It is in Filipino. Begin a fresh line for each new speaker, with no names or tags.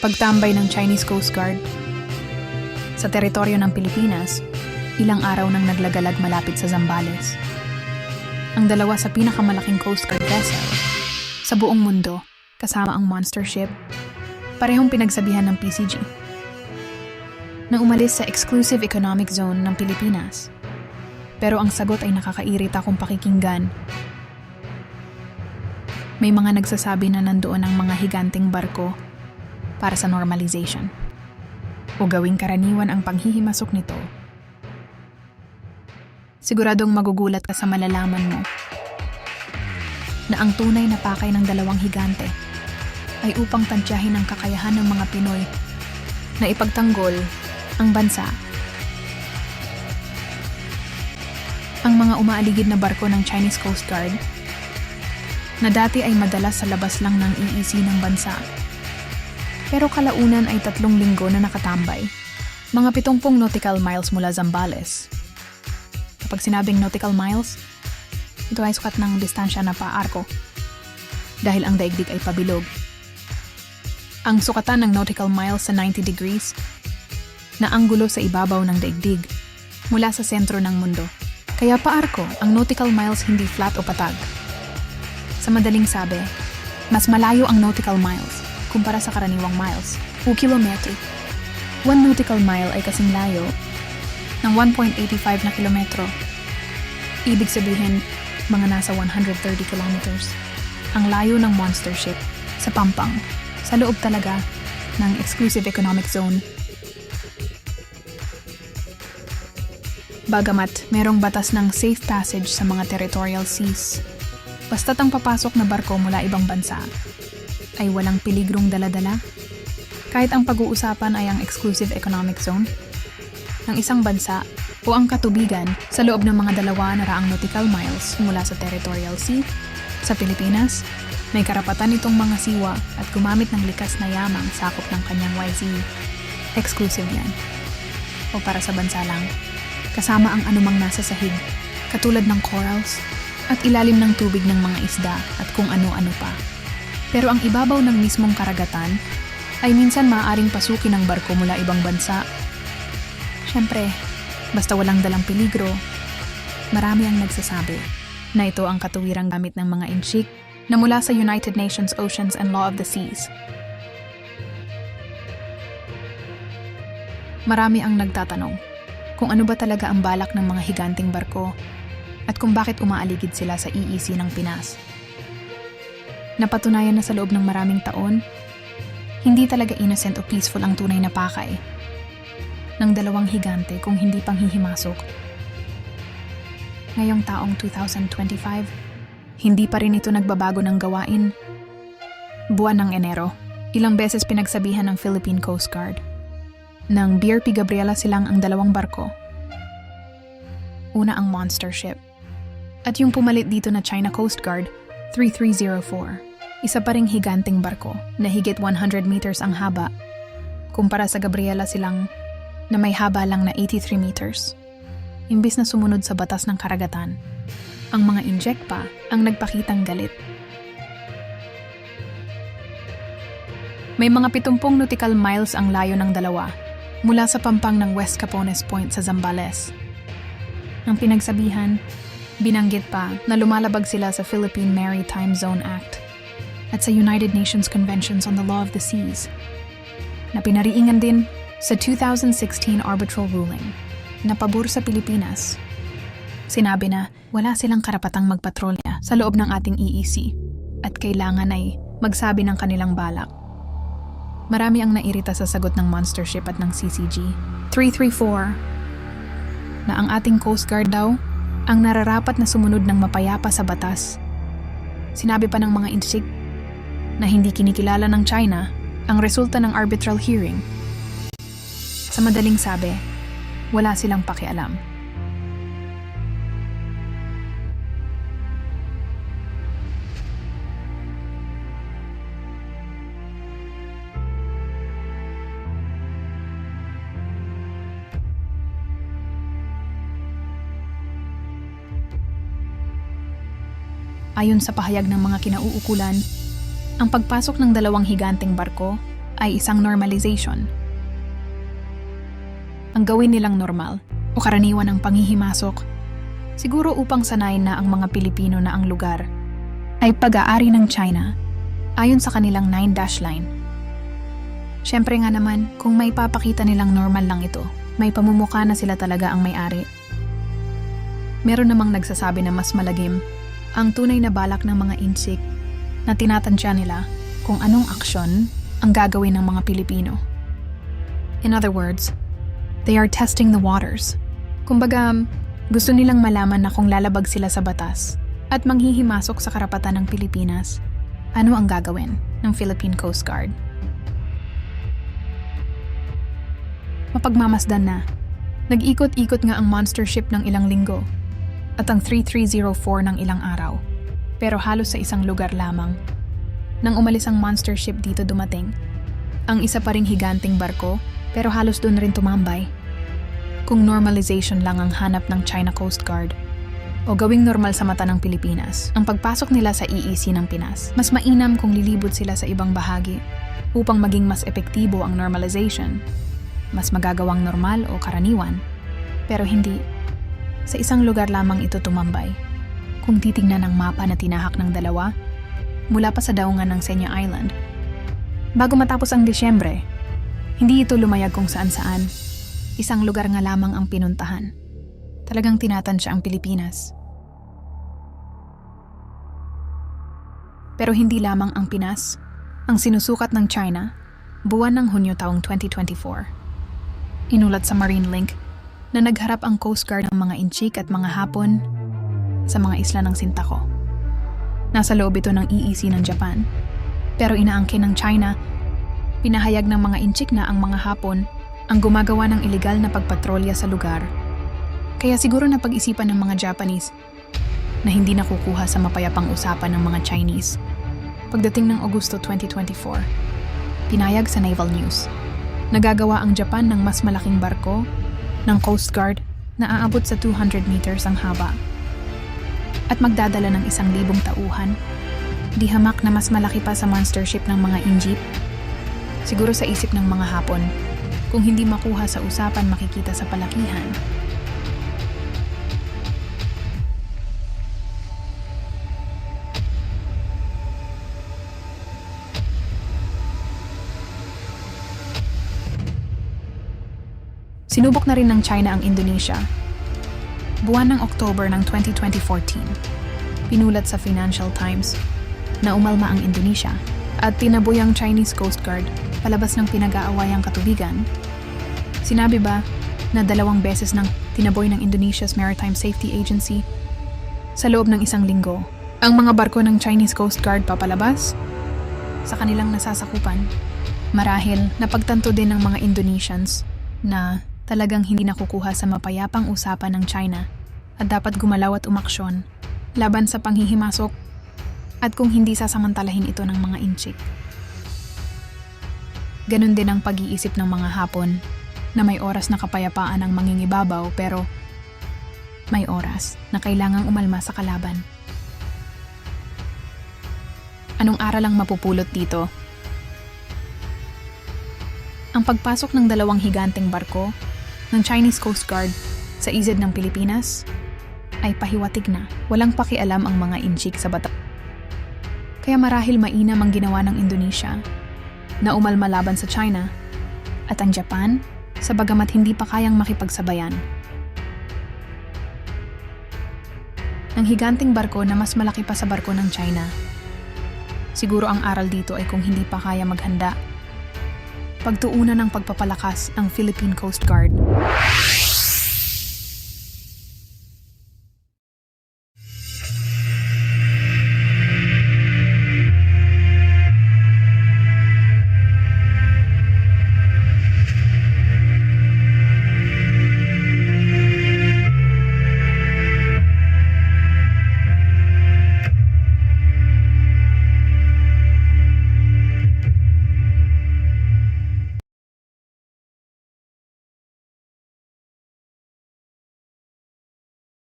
Pagtambay ng Chinese Coast Guard sa teritoryo ng Pilipinas, ilang araw nang naglagalag malapit sa Zambales. Ang dalawa sa pinakamalaking Coast Guard vessel sa buong mundo, kasama ang monster ship, parehong pinagsabihan ng PCG na umalis sa exclusive economic zone ng Pilipinas. Pero ang sagot ay nakakairita kung pakikinggan. May mga nagsasabi na nandoon ang mga higanting barko para sa normalization. O gawing karaniwan ang panghihimasok nito. Siguradong magugulat ka sa malalaman mo na ang tunay na pakay ng dalawang higante ay upang tansyahin ang kakayahan ng mga Pinoy na ipagtanggol ang bansa. Ang mga umaaligid na barko ng Chinese Coast Guard na dati ay madalas sa labas lang ng EEC ng bansa. Pero kalaunan ay tatlong linggo na nakatambay. Mga 70 nautical miles mula Zambales. Kapag sinabing nautical miles, ito ay sukat ng distansya na paarko dahil ang daigdig ay pabilog. Ang sukatan ng nautical miles sa 90 degrees na anggulo sa ibabaw ng daigdig mula sa sentro ng mundo. Kaya paarko ang nautical miles hindi flat o patag. Sa madaling sabi, mas malayo ang nautical miles kumpara sa karaniwang miles o kilometro. One nautical mile ay kasing layo ng 1.85 na kilometro. Ibig sabihin, mga nasa 130 kilometers. Ang layo ng monster ship sa Pampang, sa loob talaga ng exclusive economic zone. Bagamat merong batas ng safe passage sa mga territorial seas, basta't ang papasok na barko mula ibang bansa ay walang peligrong daladala. Kahit ang pag-uusapan ay ang exclusive economic zone ng isang bansa o ang katubigan sa loob ng mga dalawa na raang nautical miles mula sa territorial sea sa Pilipinas, may karapatan itong mga siwa at gumamit ng likas na yamang sakop ng kanyang YZ. Exclusive yan. O para sa bansa lang. Kasama ang anumang nasa sahig, katulad ng corals, at ilalim ng tubig ng mga isda at kung ano-ano pa. Pero ang ibabaw ng mismong karagatan ay minsan maaaring pasukin ng barko mula ibang bansa. Siyempre, basta walang dalang peligro, marami ang nagsasabi na ito ang katuwirang gamit ng mga inchik na mula sa United Nations Oceans and Law of the Seas. Marami ang nagtatanong kung ano ba talaga ang balak ng mga higanting barko at kung bakit umaaligid sila sa EEC ng Pinas. Napatunayan na sa loob ng maraming taon, hindi talaga innocent o peaceful ang tunay na pakay ng dalawang higante kung hindi pang hihimasok. Ngayong taong 2025, hindi pa rin ito nagbabago ng gawain. Buwan ng Enero, ilang beses pinagsabihan ng Philippine Coast Guard. Nang BRP Gabriela silang ang dalawang barko. Una ang monster ship. At yung pumalit dito na China Coast Guard 3304. Isa pa ring higanting barko na higit 100 meters ang haba. Kumpara sa Gabriela silang na may haba lang na 83 meters. Imbis na sumunod sa batas ng karagatan, ang mga inject pa ang nagpakitang galit. May mga 70 nautical miles ang layo ng dalawa mula sa pampang ng West Capones Point sa Zambales. Ang pinagsabihan, binanggit pa na lumalabag sila sa Philippine Maritime Zone Act at sa United Nations Conventions on the Law of the Seas, na pinariingan din sa 2016 arbitral ruling na pabor sa Pilipinas. Sinabi na wala silang karapatang magpatrolya sa loob ng ating EEC at kailangan ay magsabi ng kanilang balak. Marami ang nairita sa sagot ng Monster Ship at ng CCG. 334 na ang ating Coast Guard daw ang nararapat na sumunod ng mapayapa sa batas. Sinabi pa ng mga insig na hindi kinikilala ng China ang resulta ng arbitral hearing. Sa madaling sabi, wala silang pakialam. Ayon sa pahayag ng mga kinauukulan, ang pagpasok ng dalawang higanteng barko ay isang normalization. Ang gawin nilang normal o karaniwan ang panghihimasok, siguro upang sanayin na ang mga Pilipino na ang lugar ay pag-aari ng China ayon sa kanilang 9-dash line. Siyempre nga naman, kung may papakita nilang normal lang ito, may pamumuka na sila talaga ang may-ari. Meron namang nagsasabi na mas malagim ang tunay na balak ng mga insik na tinatansya nila kung anong aksyon ang gagawin ng mga Pilipino. In other words, they are testing the waters. Kumbaga, gusto nilang malaman na kung lalabag sila sa batas at manghihimasok sa karapatan ng Pilipinas, ano ang gagawin ng Philippine Coast Guard. Mapagmamasdan na, nag-ikot-ikot nga ang monster ship ng ilang linggo at ang 3304 ng ilang araw, pero halos sa isang lugar lamang. Nang umalis ang monster ship dito dumating, ang isa pa ring higanting barko pero halos doon rin tumambay. Kung normalization lang ang hanap ng China Coast Guard, o gawing normal sa mata ng Pilipinas ang pagpasok nila sa EEC ng Pinas. Mas mainam kung lilibot sila sa ibang bahagi upang maging mas epektibo ang normalization. Mas magagawang normal o karaniwan. Pero hindi. Sa isang lugar lamang ito tumambay. Kung titingnan ang mapa na tinahak ng dalawa, mula pa sa daungan ng Senya Island. Bago matapos ang Disyembre, hindi ito lumayag kung saan-saan. Isang lugar nga lamang ang pinuntahan talagang tinatansya ang Pilipinas. Pero hindi lamang ang Pinas, ang sinusukat ng China, buwan ng Hunyo taong 2024. Inulat sa Marine Link na nagharap ang Coast Guard ng mga Inchik at mga Hapon sa mga isla ng Sintako. Nasa loob ito ng EEC ng Japan, pero inaangkin ng China, pinahayag ng mga Inchik na ang mga Hapon ang gumagawa ng ilegal na pagpatrolya sa lugar kaya siguro napag-isipan ng mga Japanese na hindi nakukuha sa mapayapang usapan ng mga Chinese. Pagdating ng Agosto 2024, pinayag sa Naval News. Nagagawa ang Japan ng mas malaking barko ng Coast Guard na aabot sa 200 meters ang haba at magdadala ng isang libong tauhan. Di hamak na mas malaki pa sa monster ship ng mga Injip. Siguro sa isip ng mga Hapon, kung hindi makuha sa usapan makikita sa palakihan, Sinubok na rin ng China ang Indonesia. Buwan ng October ng 2014, pinulat sa Financial Times na umalma ang Indonesia at tinaboy ang Chinese Coast Guard palabas ng pinag-aawayang katubigan. Sinabi ba na dalawang beses nang tinaboy ng Indonesia's Maritime Safety Agency sa loob ng isang linggo ang mga barko ng Chinese Coast Guard papalabas sa kanilang nasasakupan. Marahil napagtanto din ng mga Indonesians na talagang hindi nakukuha sa mapayapang usapan ng China at dapat gumalaw at umaksyon laban sa panghihimasok at kung hindi sasamantalahin ito ng mga inchik. Ganon din ang pag-iisip ng mga Hapon na may oras na kapayapaan ang mangingibabaw pero may oras na kailangang umalma sa kalaban. Anong aral ang mapupulot dito? Ang pagpasok ng dalawang higanteng barko ng Chinese Coast Guard sa izid ng Pilipinas ay pahiwatig na walang pakialam ang mga inchik sa bata. Kaya marahil mainam ang ginawa ng Indonesia na umalma laban sa China at ang Japan sa bagamat hindi pa kayang makipagsabayan. Ang higanting barko na mas malaki pa sa barko ng China. Siguro ang aral dito ay kung hindi pa kaya maghanda pagtuunan ng pagpapalakas ang Philippine Coast Guard.